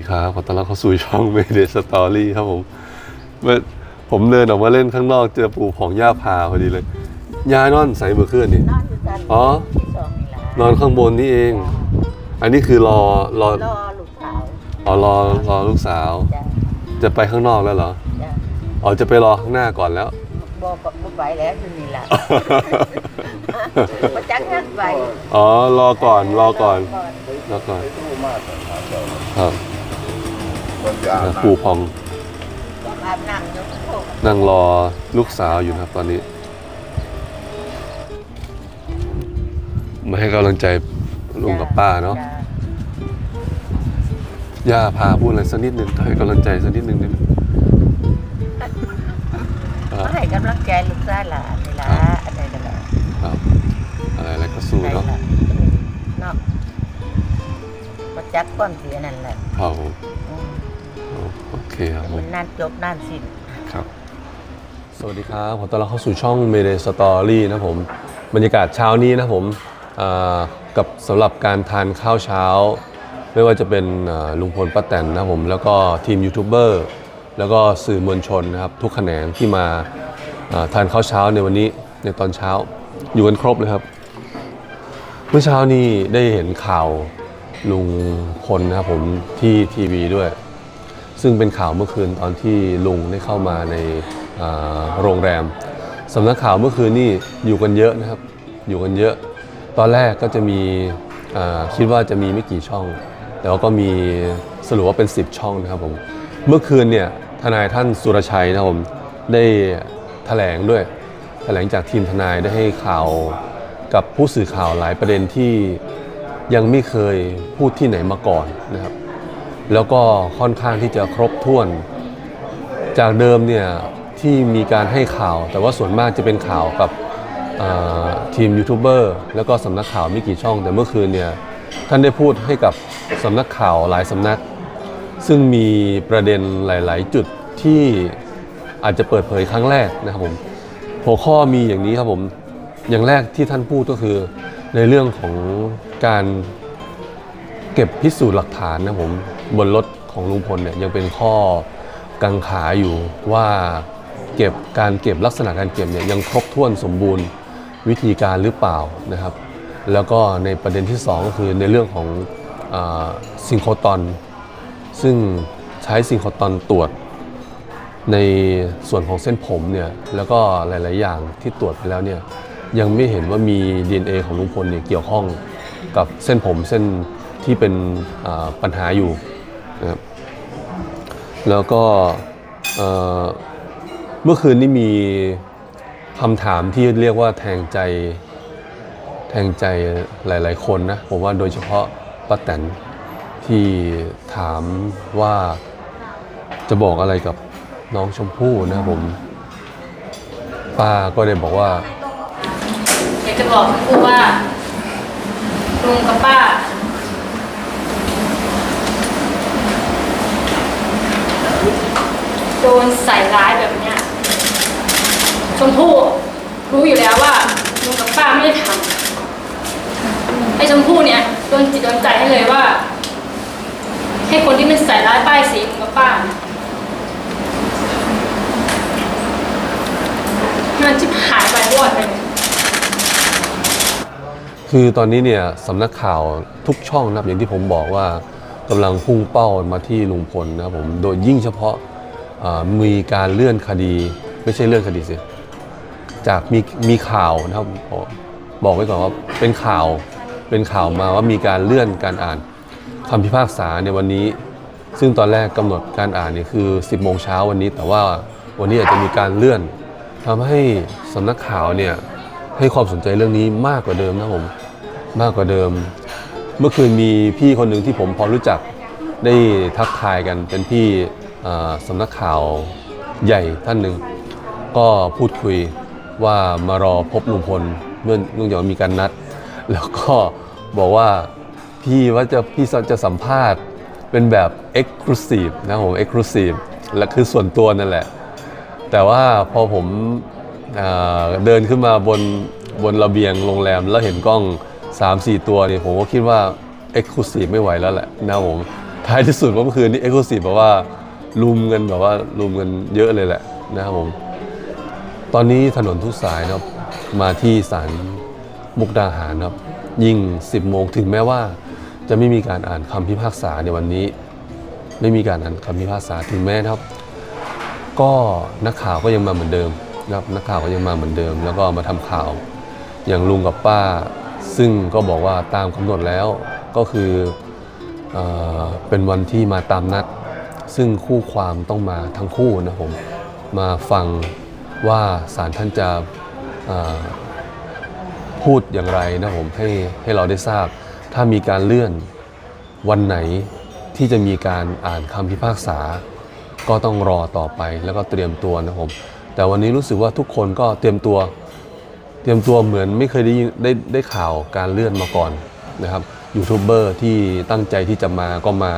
สวัสดีครับขอต้อนรับเข้าสู่ช่อง Mayday Story ครับผมเมื่อผมเดินออกมาเล่นข้างนอกเจอปู่ของย่าพาพอดีเลยยายนอนใส่เมื่อคืนนี่นอนอยู่กันอ๋อ ที่สองนี่ละนอนข้างบนนี่เอง อันนี้คือรอรอรอลูกสาวอ๋อรอรอลูกสาว จ้ะจะไปข้างนอกแล้วเหรอจ้ะอ๋อจะไปรอข้างหน้าก่อนแล้ว บอกบอกไหวแล้วอยู่นี่ละมาจักงันไหวอ๋อรอก่อนรอก่อนรอก่อนตู้มากแต่หาเจ้าครับ คนยาปู่พองอาบน้ำยกโคกนั่งรอลูกสาวอยู่นะครับตอนนี้ มาให้กำลังใจลุงกับป้าเนาะจ้ย่าพาพูดอะไรสักนิดหนึ่งให้กำลังใจสักนิดหนึ่งได้ไหมมาให้กำลังใจลูกชายหลานนี่ละอะไรนั่นแหละครับอะไรอะไรก็สู้ได้เนาะละเนาะมาจักก้อนเสียนั่นแหละครับผมอืม โอเคครับผมัมนนั่นจบนั่นสิ้น ครับ สวัสดีครับขอต้อนรับเข้าสู่ช่อง Mayday Story นะผมบรรยากาศเช้านี้นะผมอ่ากับสำหรับการทานข้าวเช้า ไม่ว่าจะเป็นอ่าลุงพลป้าแตนนะครับผมแล้วก็ทีมยูทูบเบอร์แล้วก็สื่อมวลชนนะครับ ทุกแขนงที่มาอ่าทานข้าวเช้าในวันนี้ในตอนเช้าอยู่กันครบเลยครับ เมื่อเช้านี้ได้เห็นข่าวลุงพลนะครับผมที่ทีวีด้วย ซึ่งเป็นข่าวเมื่อคืนตอนที่ลุงได้เข้ามาในโรงแรมสำนักข่าวเมื่อคืนนี่อยู่กันเยอะนะครับ อยู่กันเยอะ ตอนแรกก็จะมีคิดว่าจะมีไม่กี่ช่อง แต่ว่าก็มีสรุปว่าเป็น 10 ช่องนะครับผมเมื่อคืนเนี่ยทนายท่านสุรชัยนะครับผมได้แถลงด้วย แถลงจากทีมทนายได้ให้ข่าวกับผู้สื่อข่าวหลายประเด็นที่ยังไม่เคยพูดที่ไหนมาก่อนนะครับ แล้วก็ค่อนข้างที่จะครบถ้วน จากเดิมเนี่ยที่มีการให้ข่าว แต่ว่าส่วนมากจะเป็นข่าวกับทีมยูทูบเบอร์แล้วก็สำนักข่าวไม่กี่ช่อง แต่เมื่อคืนเนี่ยท่านได้พูดให้กับสำนักข่าวหลายสำนัก ซึ่งมีประเด็นหลาย ๆ จุดที่อาจจะเปิดเผยครั้งแรกนะครับผมหัวข้อมีอย่างนี้ครับผมอย่างแรกที่ท่านพูดก็คือในเรื่องของการเก็บพิสูจน์หลักฐานนะผม บนรถของลุงพลเนี่ยยังเป็นข้อกังขาอยู่ว่าเก็บการเก็บลักษณะการเก็บเนี่ยยังครบถ้วนสมบูรณ์วิธีการหรือเปล่านะครับ แล้วก็ในประเด็นที่ 2 ก็คือในเรื่องของอซิงโครตอน ซึ่งใช้ซิงโครตอนตรวจในส่วนของเส้นผมเนี่ยแล้วก็หลาย ๆ อย่างที่ตรวจไปแล้วเนี่ยยังไม่เห็นว่ามี DNA ของลุงพลเนี่ยเกี่ยวข้องกับเส้นผมเส้นที่เป็นปัญหาอยู่ นะครับแล้วก็เมื่อคืนนี้มีคำถามที่เรียกว่าแทงใจแทงใจหลาย ๆ คนนะผมว่าโดยเฉพาะป้าแตนที่ถามว่าจะบอกอะไรกับน้องชมพู่นะผม ป้าก็ได้บอกว่า อยากจะบอกครูว่าลุงกับป้า โดนใส่ร้ายแบบเนี้ยชมพู่รู้อยู่แล้วว่าลุงกับป้าไม่ได้ทำไอ้ชมพู่เนี่ยโดนจิตโดนใจให้เลยว่า ให้คนที่มันใส่ร้ายป้ายสีลุงกับป้าเนี่ยมันจิบหายไปวอดไปคือตอนนี้เนี่ยสำนักข่าวทุกช่องนะครับอย่างที่ผมบอกว่ากำลังพุ่งเป้ามาที่ลุงพลนะครับผมโดยยิ่งเฉพาะ มีการเลื่อนคดี ไม่ใช่เลื่อนคดีสิจากมีมีข่าวนะครับบอกไว้ก่อนว่าเป็นข่าวเป็นข่าวมาว่ามีการเลื่อนการอ่านคำพิพากษาในวันนี้ ซึ่งตอนแรกกำหนดการอ่านเนี่ยคือ 10โมงเช้าวันนี้ แต่ว่าวันนี้อาจจะมีการเลื่อนทำให้สำนักข่าวเนี่ยให้ความสนใจเรื่องนี้มากกว่าเดิมนะครับผมมากกว่าเดิม เมื่อคืนมีพี่คนหนึ่งที่ผมพอรู้จักได้ทักทายกันเป็นพี่ สำนักข่าวใหญ่ท่านหนึ่งก็พูดคุยว่ามารอพบลุงพลเมื่อเนื่องจากว่ามีการนัด แล้วก็บอกว่าพี่ว่าจะพี่จะสัมภาษณ์เป็นแบบ Exclusive นะผม Exclusive และคือส่วนตัวนั่นแหละ แต่ว่าพอผมอ่าเดินขึ้นมาบนบนระเบียงโรงแรม แล้วเห็นกล้อง 3-4 ตัวนี่ผมก็คิดว่า Exclusive ไม่ไหวแล้วแหละนะผมท้ายที่สุดก็คือนี่เอ็กซ์คลูซีฟแบบว่า ลุมกันแบบว่าลุมกันเยอะเลยแหละนะครับผม ตอนนี้ถนนทุกสายนะครับมาที่ศาลมุกดาหารครับ ยิ่ง 10 โมงถึงแม้ว่าจะไม่มีการอ่านคำพิพากษาในวันนี้ ไม่มีการอ่านคำพิพากษาถึงแม้นะครับ ก็นักข่าวก็ยังมาเหมือนเดิมนะครับนักข่าวก็ยังมาเหมือนเดิม แล้วก็มาทำข่าว อย่างลุงกับป้า ซึ่งก็บอกว่าตามกำหนดแล้วก็คือเอเป็นวันที่มาตามนัด ซึ่งคู่ความต้องมาทั้งคู่นะผมมาฟังว่าศาลท่านจะพูดอย่างไรนะผมให้ให้เราได้ทราบ ถ้ามีการเลื่อนวันไหนที่จะมีการอ่านคำพิพากษา ก็ต้องรอต่อไปแล้วก็เตรียมตัวนะผมแต่วันนี้รู้สึกว่าทุกคนก็เตรียมตัว เตรียมตัวเหมือนไม่เคยได้ยินได้ได้ข่าวการเลื่อนมาก่อนนะครับยูทูบเบอร์ที่ตั้งใจที่จะมาก็มา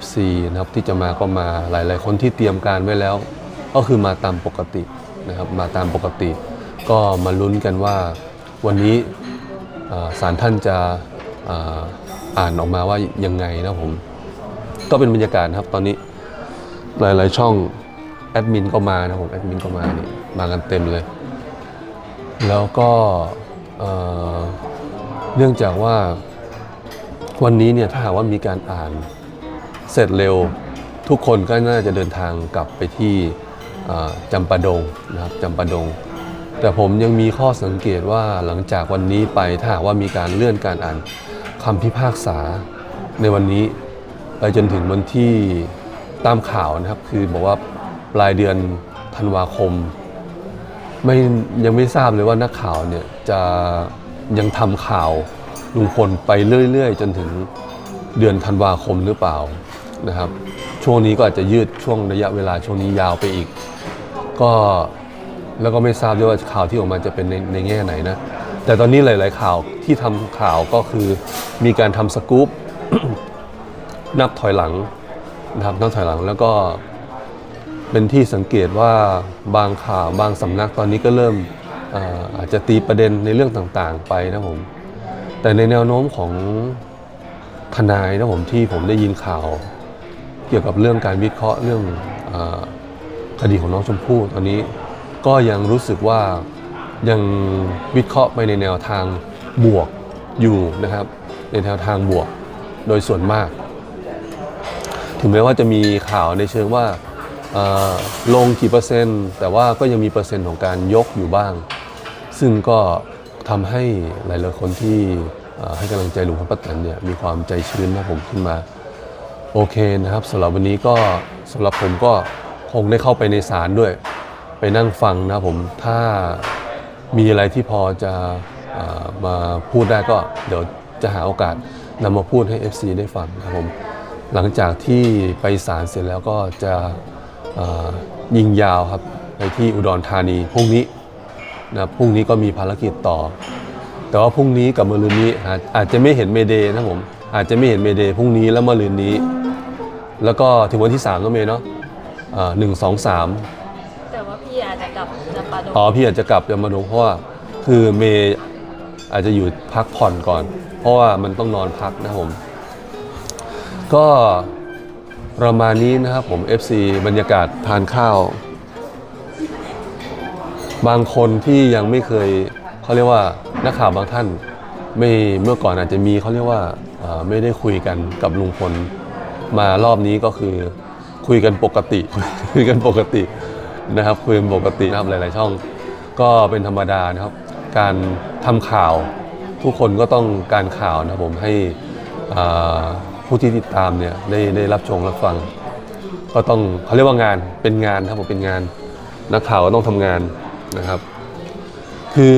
FC นะครับที่จะมาก็มาหลาย ๆ คนที่เตรียมการไว้แล้ว ก็คือมาตามปกตินะครับมาตามปกติ ก็มาลุ้นกันว่าวันนี้อ่าศาลท่านจะอ่านออกมาว่ายังไงนะผมก็เป็นบรรยากาศครับตอนนี้หลาย ๆ ช่องแอดมินก็มานะผมแอดมินก็มานี่มากันเต็มเลย แล้วก็เนื่องจากว่าวันนี้เนี่ยถ้าหากว่ามีการอ่าน เสร็จเร็วทุกคนก็น่าจะเดินทางกลับไปที่จำปาดงนะครับจำปาดง แต่ผมยังมีข้อสังเกตว่าหลังจากวันนี้ไปถ้าว่ามีการเลื่อนการอ่านคำพิพากษาในวันนี้ไปจนถึงวันที่ตามข่าวนะครับ คือบอกว่าปลายเดือนธันวาคม ไม่ยังไม่ทราบเลยว่านักข่าวเนี่ยจะยังทำข่าวลุงพลไปเรื่อย ๆ จนถึงเดือนธันวาคมหรือเปล่า นะครับ ช่วงนี้ก็อาจจะยืดช่วงระยะเวลาช่วงนี้ยาวไปอีก ก็แล้วก็ไม่ทราบด้วยว่าข่าวที่ออกมาจะเป็นในในแง่ไหนนะ แต่ตอนนี้หลาย ๆ ข่าวที่ทำข่าวก็คือมีการทำสกู๊ปนับถอยหลังนะครับนับถอยหลังแล้วก็เป็นที่สังเกตว่าบางข่าวบางสำนักตอนนี้ก็เริ่มเอ่ออาจจะตีประเด็นในเรื่องต่างๆไปนะผม แต่ในแนวโน้มของทนายนะผมที่ผมได้ยินข่าว เกี่ยวกับเรื่องการวิเคราะห์เรื่องอคดีของน้องชมพู่ตอนนี้ก็ยังรู้สึกว่ายังวิเคราะห์ไปในแนวทางบวกอยู่นะครับ ในแนวทางบวกโดยส่วนมาก ถึงแม้ว่าจะมีข่าวในเชิงว่าลงกี่เปอร์เซ็นต์ แต่ว่าก็ยังมีเปอร์เซ็นต์ของการยกอยู่บ้าง ซึ่งก็ทำให้หลายๆคนที่ให้กำลังใจลุงพลป้าแตนเนี่ยมีความใจชื้นนะผมขึ้นมา โอเคนะครับสำหรับวันนี้ก็สำหรับผมก็คงได้เข้าไปในศาลด้วย ไปนั่งฟังนะครับผมถ้ามีอะไรที่พอจะอ่อมาพูดได้ก็เดี๋ยวจะหาโอกาสนำมาพูดให้ FC ได้ฟังนะครับผมหลังจากที่ไปศาลเสร็จแล้วก็จะอ่อยิงยาวครับไปที่อุดรธานีพรุ่งนี้นะพรุ่งนี้ก็มีภารกิจต่อ แต่ว่าพรุ่งนี้กับมะรืนนี้อาจอาจจะไม่เห็นเมเดย์นะผม อาจจะไม่เห็นเมเดย์พรุ่งนี้แล้วมะรืนนี้ แล้วก็ถึงวันที่3ก็เมย์เนาะหนึ่งสองสามแต่ว่าพี่อาจจะกลับจำปาดงอ๋อพี่อาจจะกลับยมาดงเพราะว่าคือเมย์อาจจะอยู่พักผ่อนก่อน เพราะว่ามันต้องนอนพักนะครับผมก็ประมาณนี้นะครับผม FC บรรยากาศทานข้าว บางคนที่ยังไม่เคยเขาเรียกว่านักข่าวบางท่าน ไม่เมื่อก่อนอาจจะมีเขาเรียกว่าเอ่อ ไม่ได้คุยกันกับลุงพลมารอบนี้ก็คือคุยกันปกติคุยกันปกตินะครับคุยกันปกตินะครับหลาย ๆ ช่อง ก็เป็นธรรมดานะครับ การทำข่าว ทุกคนก็ต้องการข่าวนะครับผมให้ผู้ที่ติดตามเนี่ยได้ได้รับชมรับฟัง ก็ต้องเขาเรียกว่างานเป็นงานครับผมเป็นงานนักข่าวก็ต้องทำงานนะครับ คือ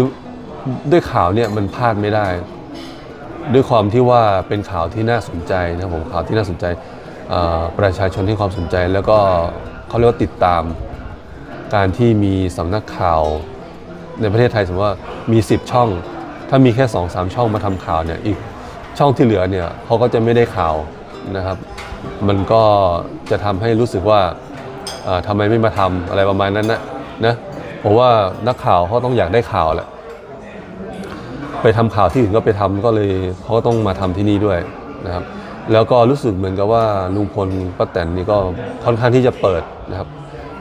ด้วยข่าวเนี่ยมันพลาดไม่ได้ ด้วยความที่ว่าเป็นข่าวที่น่าสนใจนะผมข่าวที่น่าสนใจประชาชนให้ความสนใจแล้วก็เขาเรียกว่าติดตามการที่มีสำนักข่าวในประเทศไทยสมมติว่ามี 10 ช่อง ถ้ามีแค่ 2-3สามช่องมาทำข่าวเนี่ยอีกช่องที่เหลือเนี่ยเขาก็จะไม่ได้ข่าวนะครับ มันก็จะทำให้รู้สึกว่าทำไมไม่มาทำอะไรประมาณนั้นนะนะผมว่านักข่าวเขาต้องอยากได้ข่าวแหละ ไปทำข่าวที่อื่นก็ไปทำก็เลยเขาก็ต้องมาทำที่นี่ด้วยนะครับ แล้วก็รู้สึกเหมือนกับว่าลุงพลป้าแตนนี่ก็ค่อนข้างที่จะเปิดนะครับ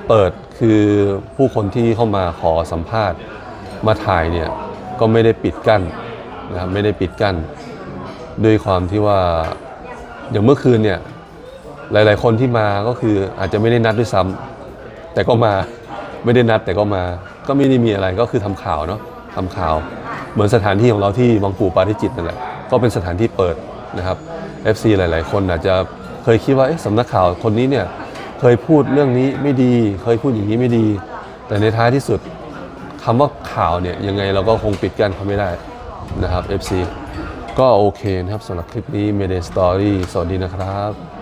เปิดคือผู้คนที่เข้ามาขอสัมภาษณ์มาถ่ายเนี่ยก็ไม่ได้ปิดกั้นนะครับไม่ได้ปิดกั้น ด้วยความที่ว่าอย่างเมื่อคืนเนี่ยหลาย ๆ คนที่มาก็คืออาจจะไม่ได้นัดด้วยซ้ำแต่ก็มาไม่ได้นัดแต่ก็มา ก็ไม่ได้มีอะไรก็คือทำข่าวเนาะทำข่าว เหมือนสถานที่ของเราที่บางปู่ปาริจิตนั่นแหละก็เป็นสถานที่เปิดนะครับ FC หลาย ๆ คนอาจจะเคยคิดว่าสำนักข่าวคนนี้เนี่ยเคยพูดเรื่องนี้ไม่ดี เคยพูดอย่างนี้ไม่ดี แต่ในท้ายที่สุดคำว่าข่าวเนี่ยยังไงเราก็คงปิดกั้นเขาไม่ได้นะครับ FC ก็โอเคนะครับสำหรับคลิปนี้ Mayday Story สวัสดีนะครับ